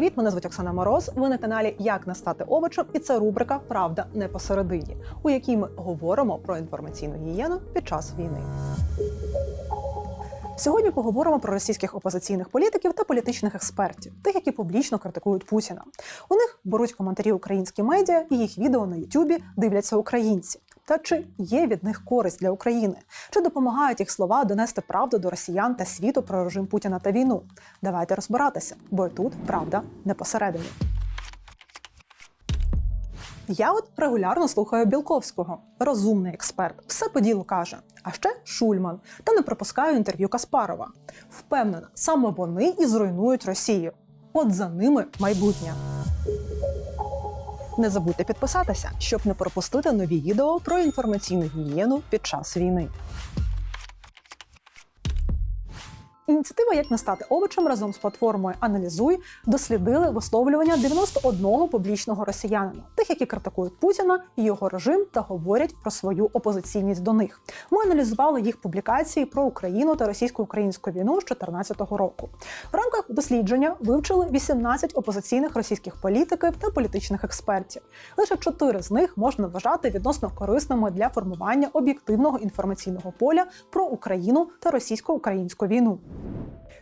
привіт! Мене звуть Оксана Мороз. Ви на каналі Як не стати овочем, і це рубрика Правда не посередині, у якій ми говоримо про інформаційну гігієну під час війни. Сьогодні поговоримо про російських опозиційних політиків та політичних експертів, тих, які публічно критикують Путіна. У них беруть коментарі українські медіа і їх відео на Ютубі дивляться українці. Та чи є від них користь для України? Чи допомагають їх слова донести правду до росіян та світу про режим Путіна та війну? Давайте розбиратися, бо тут правда не посередині. Я от регулярно слухаю Білковського, розумний експерт, все по ділу каже. А ще Шульман, та не пропускаю інтерв'ю Каспарова. Впевнена, саме вони і зруйнують Росію. От за ними майбутнє. Не забудьте підписатися, щоб не пропустити нові відео про інформаційну гігієну під час війни. Ініціатива Як не стати овочем разом з платформою Аналізуй дослідили висловлювання 91 публічного росіянина, тих, які критикують Путіна його режим та говорять про свою опозиційність до них. Ми аналізували їх публікації про Україну та російсько-українську війну з 2014 року. В рамках дослідження вивчили 18 опозиційних російських політиків та політичних експертів. Лише чотири з них можна вважати відносно корисними для формування об'єктивного інформаційного поля про Україну та російсько-українську війну.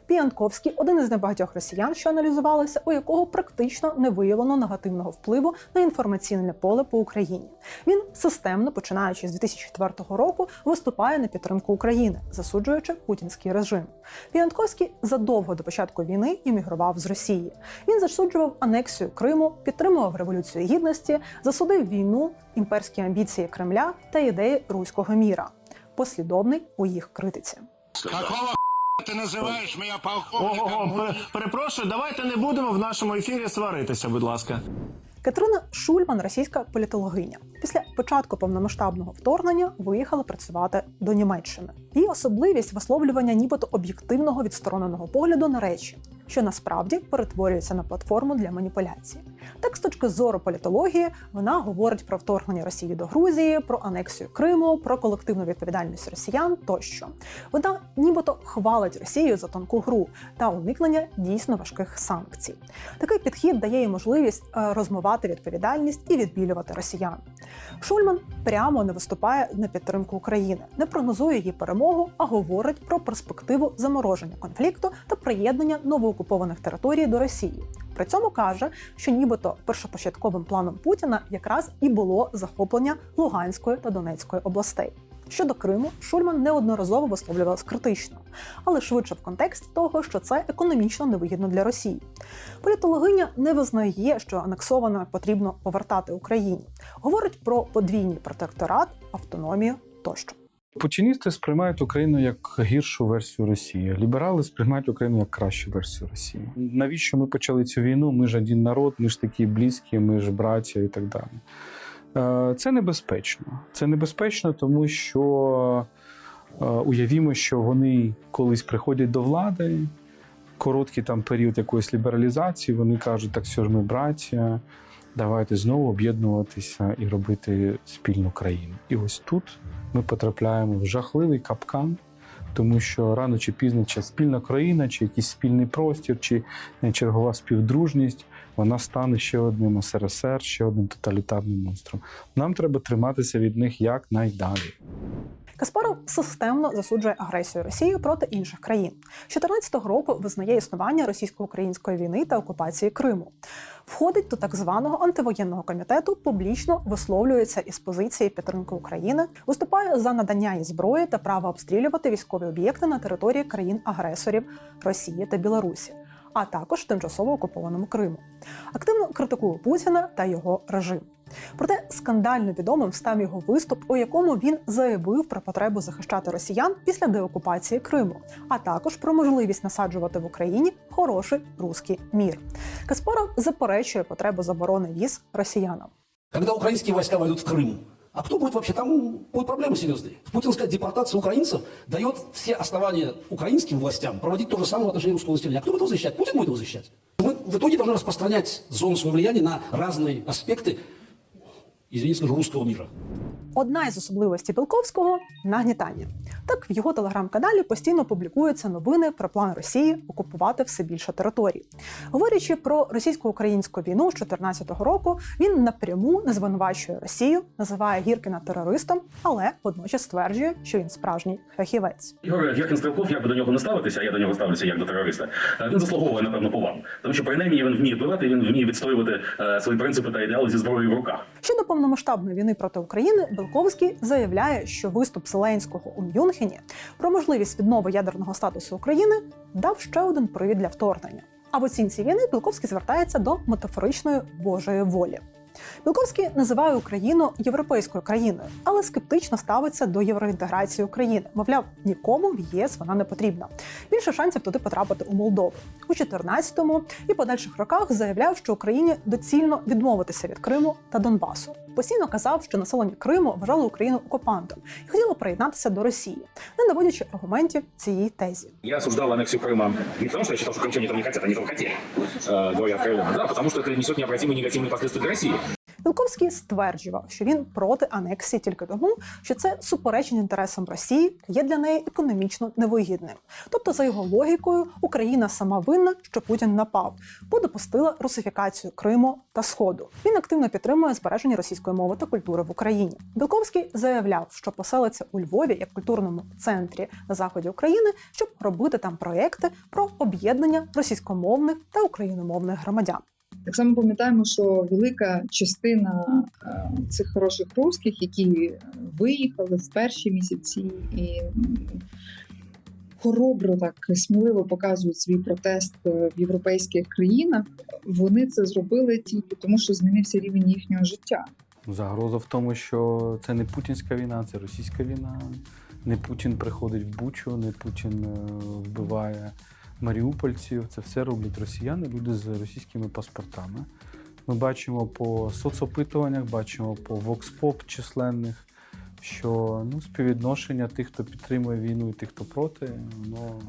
Піанковський один із небагатьох росіян, що аналізувалися, у якого практично не виявлено негативного впливу на інформаційне поле по Україні. Він системно, починаючи з 2004 року, виступає на підтримку України, засуджуючи путінський режим. Піанковський задовго до початку війни іммігрував з Росії. Він засуджував анексію Криму, підтримував революцію гідності, засудив війну, імперські амбіції Кремля та ідеї руського міра. Послідовний у їх критиці. Какого ты мене полковником? Ого, пер, перепрошую, давайте не будемо в нашому ефірі сваритися, будь ласка. Катерина Шульман, російська політологиня, після початку повномасштабного вторгнення виїхала працювати до Німеччини. Її особливість висловлювання нібито об'єктивного відстороненого погляду на речі, що насправді перетворюється на платформу для маніпуляції. Так, з точки зору політології, вона говорить про вторгнення Росії до Грузії, про анексію Криму, про колективну відповідальність росіян тощо. Вона нібито хвалить Росію за тонку гру та уникнення дійсно важких санкцій. Такий підхід дає їй можливість е, розмивати відповідальність і відбілювати росіян. Шульман прямо не виступає на підтримку України, не прогнозує її перемогу, а говорить про перспективу замороження конфлікту та приєднання новоокупованих територій до Росії. При цьому каже, що нібито першопочатковим планом Путіна якраз і було захоплення Луганської та Донецької областей. Щодо Криму, Шульман неодноразово висловлювалась критично, але швидше в контексті того, що це економічно невигідно для Росії. Політологиня не визнає, що анексоване потрібно повертати Україні. Говорить про подвійний протекторат, автономію тощо. Путіністи сприймають Україну як гіршу версію Росії. Ліберали сприймають Україну як кращу версію Росії. Навіщо ми почали цю війну? Ми ж один народ, ми ж такі близькі, ми ж браття і так далі. Е, Це небезпечно. Це небезпечно, тому що е, уявімо, що вони колись приходять до влади, короткий там період якоїсь лібералізації, вони кажуть, так все ж ми браття, давайте знову об'єднуватися і робити спільну країну. І ось тут ми потрапляємо в жахливий капкан, тому що рано чи пізно чи спільна країна, чи якийсь спільний простір, чи е, чергова співдружність, вона стане ще одним СРСР, ще одним тоталітарним монстром. Нам треба триматися від них якнайдалі. Каспаров системно засуджує агресію Росії проти інших країн. З 2014 року визнає існування російсько-української війни та окупації Криму. Входить до так званого антивоєнного комітету, публічно висловлюється із позиції підтримки України, виступає за надання їй зброї та право обстрілювати військові об'єкти на території країн-агресорів Росії та Білорусі. А також тимчасово окупованому Криму. Активно критикує Путіна та його режим. Проте скандально відомим став його виступ, у якому він заявив про потребу захищати росіян після деокупації Криму, а також про можливість насаджувати в Україні хороший руський мір. Каспаров заперечує потребу заборони віз росіянам. Когда украинские войска войдут в Крым, а кто будет вообще? Там будут проблемы серьезные. Путинская депортация украинцев дает все основания украинским властям проводить то же самое в отношении русского населения. А кто будет его защищать? Путин будет его защищать. Мы в итоге должны распространять зону своего влияния на разные аспекты, извините, скажу, русского мира. Одна із особливостей Білковського нагнітання. Так в його телеграм-каналі постійно публікуються новини про план Росії окупувати все більше територій. Говорячи про російсько-українську війну з 2014 року, він напряму не звинувачує Росію, називає Гіркіна терористом, але водночас стверджує, що він справжній фахівець. Ігор Гіркін Стрелков, як би до нього не ставитися, а я до нього ставлюся як до терориста. е, Він заслуговує напевно повагу, тому що принаймні він вміє впливати, він вміє відстоювати е, свої принципи та ідеали зі зброєю в руках. Щодо повномасштабної війни проти України, Белковський заявляє, що виступ Зеленського у Мюнхені про можливість віднови ядерного статусу України дав ще один привід для вторгнення. А в оцінці війни Білковський звертається до метафоричної Божої волі. Білковський називає Україну європейською країною, але скептично ставиться до євроінтеграції України. Мовляв, нікому в ЄС вона не потрібна. Більше шансів туди потрапити у Молдову. У 14-му і подальших роках заявляв, що Україні доцільно відмовитися від Криму та Донбасу Постійно казав, що населення Криму вважало Україну окупантом і хотіло приєднатися до Росії, не наводячи аргументів цієї тезі. Я осуждал аннексию Крыма не потому, что я считал, что крымчане этого не хотят, они этого хотели, э, говоря откровенно, да, потому что это несет необратимые негативные последствия для России. Білковський стверджував, що він проти анексії тільки тому, що це суперечить інтересам Росії є для неї економічно невигідним. Тобто, за його логікою, Україна сама винна, що Путін напав, бо допустила русифікацію Криму та Сходу. Він активно підтримує збереження російської мови та культури в Україні. Білковський заявляв, що поселиться у Львові як культурному центрі на заході України, щоб робити там проекти про об'єднання російськомовних та україномовних громадян. Так само пам'ятаємо, що велика частина е, цих хороших русських, які виїхали в перші місяці і хоробро так сміливо показують свій протест е, в європейських країнах, вони це зробили тільки тому, що змінився рівень їхнього життя. Загроза в тому, що це не путінська війна, це російська війна. Не Путін приходить в Бучу, не Путін е, вбиває маріупольців. Це все роблять росіяни, люди з російськими паспортами. Ми бачимо по соцопитуваннях, бачимо по вокспоп численних, що ну, співвідношення тих, хто підтримує війну, і тих, хто проти, воно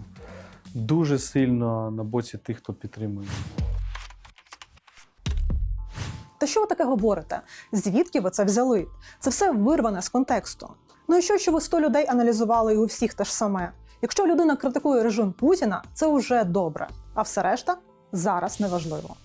дуже сильно на боці тих, хто підтримує. Та що ви таке говорите? Звідки ви це взяли? Це все вирване з контексту. Ну і що, що ви 100 людей аналізували і у всіх те ж саме? Якщо людина критикує режим Путіна, це вже добре, а все решта зараз неважливо.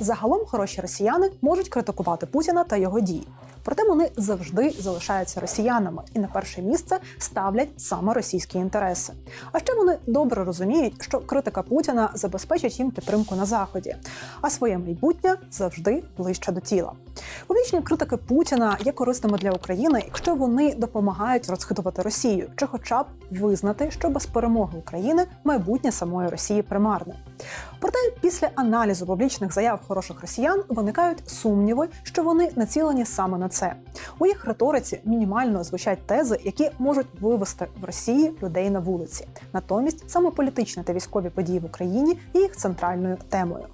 Загалом хороші росіяни можуть критикувати Путіна та його дії. Проте вони завжди залишаються росіянами і на перше місце ставлять саме російські інтереси. А ще вони добре розуміють, що критика Путіна забезпечить їм підтримку на заході, а своє майбутнє завжди ближче до тіла. Публічні критики Путіна є корисними для України, якщо вони допомагають розхитувати Росію, чи хоча б визнати, що без перемоги України майбутнє самої Росії примарне. Проте після аналізу публічних заяв хороших росіян виникають сумніви, що вони націлені саме на це. У їх риториці мінімально звучать тези, які можуть вивести в Росії людей на вулиці. Натомість саме політичні та військові події в Україні є їх центральною темою.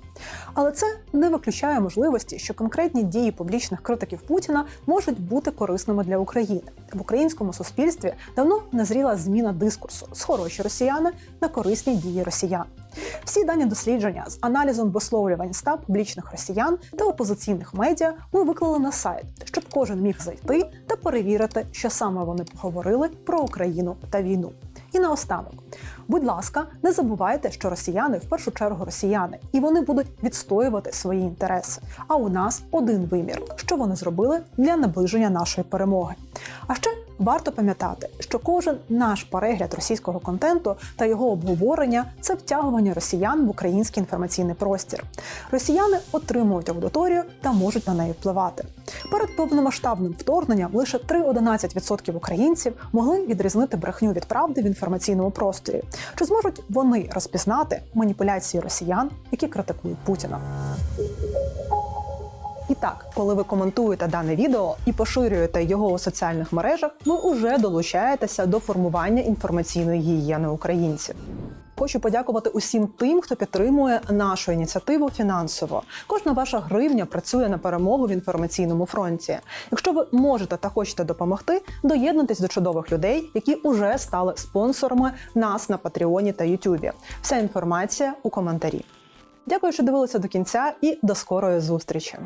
Але це не виключає можливості, що конкретні дії публічних критиків Путіна можуть бути корисними для України. В українському суспільстві давно назріла зміна дискурсу з хороші росіяни на корисні дії росіян. Всі дані дослідження з аналізом висловлювань ста публічних росіян та опозиційних медіа ми виклали на сайт, щоб кожен міг зайти та перевірити, що саме вони поговорили про Україну та війну. І наостанок, будь ласка, не забувайте, що росіяни в першу чергу росіяни, і вони будуть відстоювати свої інтереси. А у нас один вимір, що вони зробили для наближення нашої перемоги. А ще варто пам'ятати, що кожен наш перегляд російського контенту та його обговорення це втягування росіян в український інформаційний простір. Росіяни отримують аудиторію та можуть на неї впливати. Перед повномасштабним вторгненням лише 3-11% українців могли відрізнити брехню від правди в інформаційному просторі. Чи зможуть вони розпізнати маніпуляції росіян, які критикують Путіна? І так, коли ви коментуєте дане відео і поширюєте його у соціальних мережах, ви уже долучаєтеся до формування інформаційної гігієни українців. Хочу подякувати усім тим, хто підтримує нашу ініціативу фінансово. Кожна ваша гривня працює на перемогу в інформаційному фронті. Якщо ви можете та хочете допомогти, доєднуйтесь до чудових людей, які уже стали спонсорами нас на Патреоні та Ютубі. Вся інформація у коментарі. Дякую, що дивилися до кінця, і до скорої зустрічі.